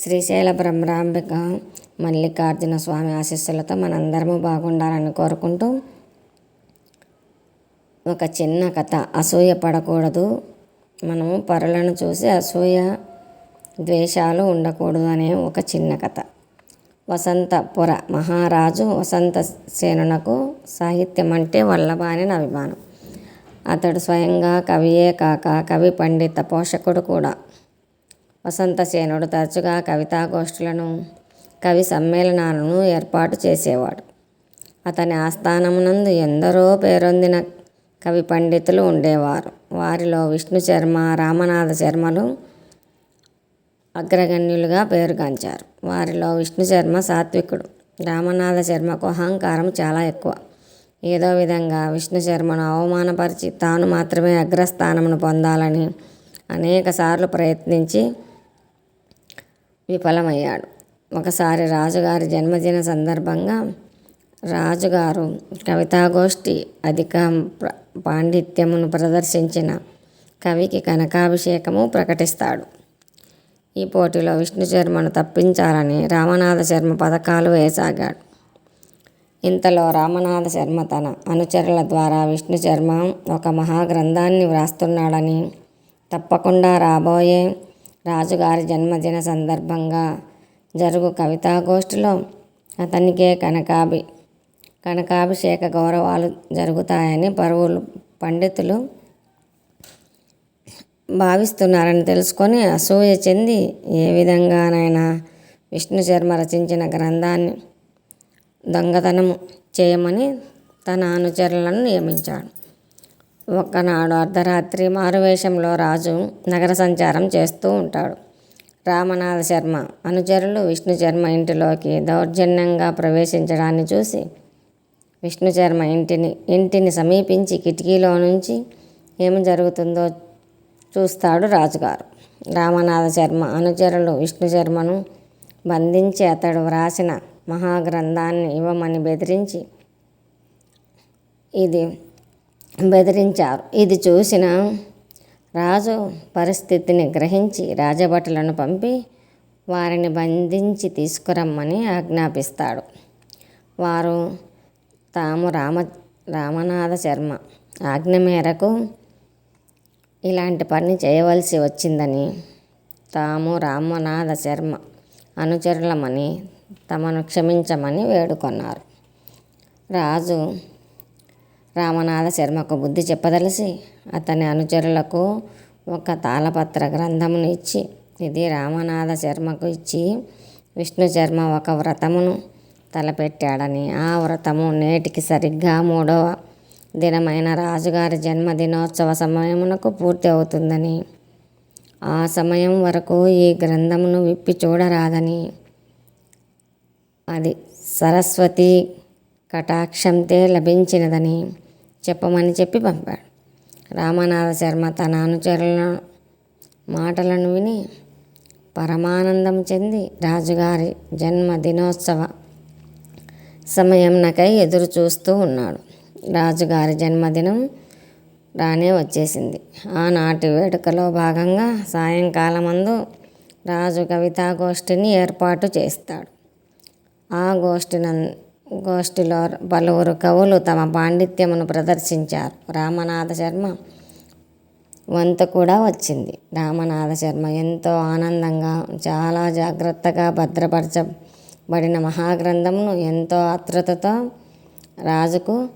శ్రీశైల బ్రహ్మరాంబిక మల్లికార్జున స్వామి ఆశీస్సులతో మనందరము బాగుండాలని కోరుకుంటూ ఒక చిన్న కథ. అసూయ పడకూడదు. మనము పరులను చూసి అసూయ ద్వేషాలు ఉండకూడదు అనే ఒక చిన్న కథ. వసంతపుర మహారాజు వసంత సేనునకు సాహిత్యం అంటే వల్లభాని అభిమానం. అతడు స్వయంగా కవియే కాక కవి పండిత పోషకుడు కూడా. వసంతసేనుడు తరచుగా కవితాగోష్ఠులను కవి సమ్మేళనాలను ఏర్పాటు చేసేవాడు. అతని ఆస్థానమునందు ఎందరో పేరొందిన కవి పండితులు ఉండేవారు. వారిలో విష్ణు శర్మ రామనాథ శర్మలు అగ్రగణ్యులుగా పేరుగాంచారు వారిలో విష్ణు శర్మ సాత్వికుడు రామనాథ శర్మకు అహంకారం చాలా ఎక్కువ. ఏదో విధంగా విష్ణు శర్మను అవమానపరిచి తాను మాత్రమే అగ్రస్థానమును పొందాలని అనేకసార్లు ప్రయత్నించి విఫలమయ్యాడు. ఒకసారి రాజుగారి జన్మదిన సందర్భంగా రాజుగారు కవితాగోష్ఠి అధిక పాండిత్యమును ప్రదర్శించిన కవికి కనకాభిషేకము ప్రకటిస్తాడు. ఈ పోటీలో విష్ణు శర్మను తప్పించాలని రామనాథ శర్మ పథకాలు వేయసాగాడు ఇంతలో రామనాథ శర్మ తన అనుచరుల ద్వారా విష్ణు శర్మ ఒక మహాగ్రంథాన్ని వ్రాస్తున్నాడని తప్పకుండా రాబోయే రాజుగారి జన్మదిన సందర్భంగా జరుగు కవితాగోష్ఠిలో అతనికే కనకాభి కనకాభిషేక గౌరవాలు జరుగుతాయని పరువులు పండితులు భావిస్తున్నారని తెలుసుకొని అసూయ చెంది ఏ విధంగానైనా విష్ణు శర్మ రచించిన గ్రంథాన్ని దొంగతనము చేయమని తన అనుచరులను నియమించాడు. ఒకనాడు అర్ధరాత్రి మారువేషంలో రాజు నగర సంచారం చేస్తూ ఉంటాడు. రామనాథ శర్మ అనుచరులు విష్ణు శర్మ ఇంటిలోకి దౌర్జన్యంగా ప్రవేశించడాన్ని చూసి విష్ణు శర్మ ఇంటిని ఇంటిని సమీపించి కిటికీలో నుంచి ఏమి జరుగుతుందో చూస్తాడు రాజుగారు. రామనాథ శర్మ అనుచరులు విష్ణు శర్మను బంధించి అతడు వ్రాసిన మహాగ్రంథాన్ని ఇవ్వమని బెదిరించి ఇది బెదిరించారు. ఇది చూసిన రాజు పరిస్థితిని గ్రహించి రాజభటులను పంపి వారిని బంధించి తీసుకురమ్మని ఆజ్ఞాపిస్తాడు. వారు తాము రామ రామనాథ శర్మ ఆజ్ఞ మేరకు ఇలాంటి పని చేయవలసి వచ్చిందని తాము రామనాథ శర్మ అనుచరులమని తమను క్షమించమని వేడుకొన్నారు. రాజు రామనాథ శర్మకు బుద్ధి చెప్పదలిసి అతని అనుచరులకు ఒక తాళపత్ర గ్రంథమును ఇచ్చి ఇది రామనాథ శర్మకు ఇచ్చి విష్ణు శర్మ ఒక వ్రతమును తలపెట్టాడని. ఆ వ్రతము నేటికి సరిగ్గా మూడవ దినమైన రాజుగారి జన్మదినోత్సవ సమయమునకు పూర్తి అవుతుందని. ఆ సమయం వరకు ఈ గ్రంథమును విప్పి చూడరాదని. అది సరస్వతి కటాక్షంతే లభించినదని. చెప్పమని చెప్పి పంపాడు. రామనాథ శర్మ తన అనుచరుల మాటలను విని పరమానందం చెంది రాజుగారి జన్మదినోత్సవ సమయంనకై ఎదురు చూస్తూ ఉన్నాడు. రాజుగారి జన్మదినం రానే వచ్చేసింది. ఆనాటి వేడుకలో భాగంగా సాయంకాలమందు రాజు కవితాగోష్ఠిని ఏర్పాటు చేస్తాడు. ఆ గోష్ఠిన గోష్ఠిలో పలువురు కవులు తమ పాండిత్యమును ప్రదర్శించారు. రామనాథ శర్మ వంతు కూడా వచ్చింది. రామనాథ శర్మ ఎంతో ఆనందంగా చాలా జాగ్రత్తగా భద్రపరచబడిన మహాగ్రంథమును ఎంతో ఆతృతతో రాజుకు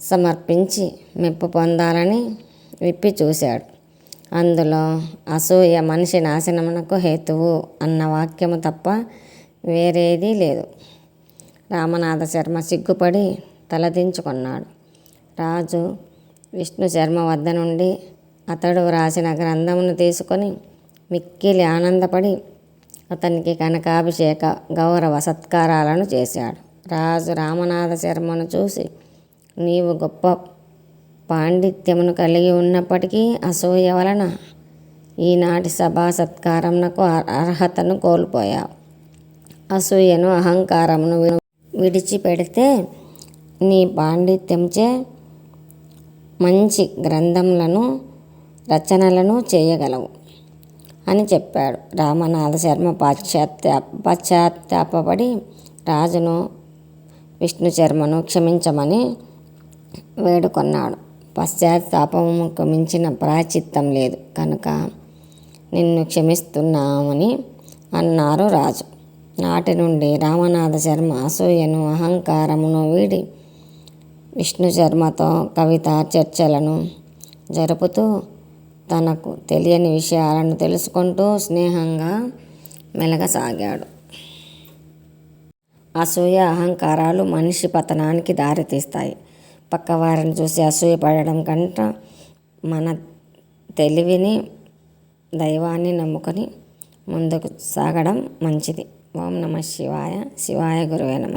సమర్పించి మెప్పు పొందాలని విప్పి చూశాడు. అందులో అసూయ మనిషి నాశనమునకు హేతువు అన్న వాక్యము తప్ప వేరేదీ లేదు. రామనాథ శర్మ సిగ్గుపడి తలదించుకున్నాడు రాజు విష్ణు శర్మ వద్ద నుండి అతడు వ్రాసిన గ్రంథమును తీసుకొని మిక్కిలి ఆనందపడి అతనికి కనకాభిషేక గౌరవ సత్కారాలను చేశాడు. రాజు రామనాథ శర్మను చూసి నీవు గొప్ప పాండిత్యమును కలిగి ఉన్నప్పటికీ అసూయ వలన ఈనాటి సభా సత్కారమునకు అర్హతను కోల్పోయావు. అసూయను అహంకారమును విడిచిపెడితే నీ పాండిత్యంచే మంచి గ్రంథములను రచనలను చేయగలవు అని చెప్పాడు. రామనాథ శర్మ పాశ్చాత్య పశ్చాత్తాపడి రాజును విష్ణు శర్మను క్షమించమని వేడుకొన్నాడు. పశ్చాత్తాపముకు మించిన ప్రాచిత్తం లేదు. కనుక నిన్ను క్షమిస్తున్నామని అన్నారు రాజు. నాటి నుండి రామనాథ శర్మ అసూయను అహంకారమును వీడి విష్ణు శర్మతో కవిత చర్చలను జరుపుతూ తనకు తెలియని విషయాలను తెలుసుకుంటూ స్నేహంగా మెలగసాగాడు. అసూయ అహంకారాలు మనిషి పతనానికి దారితీస్తాయి. పక్కవారిని చూసి అసూయ పడడం కంట మన తెలివిని దైవాన్ని నమ్ముకొని ముందుకు సాగడం మంచిది. ఓం నమ శివాయ శివాయ గురువే నమ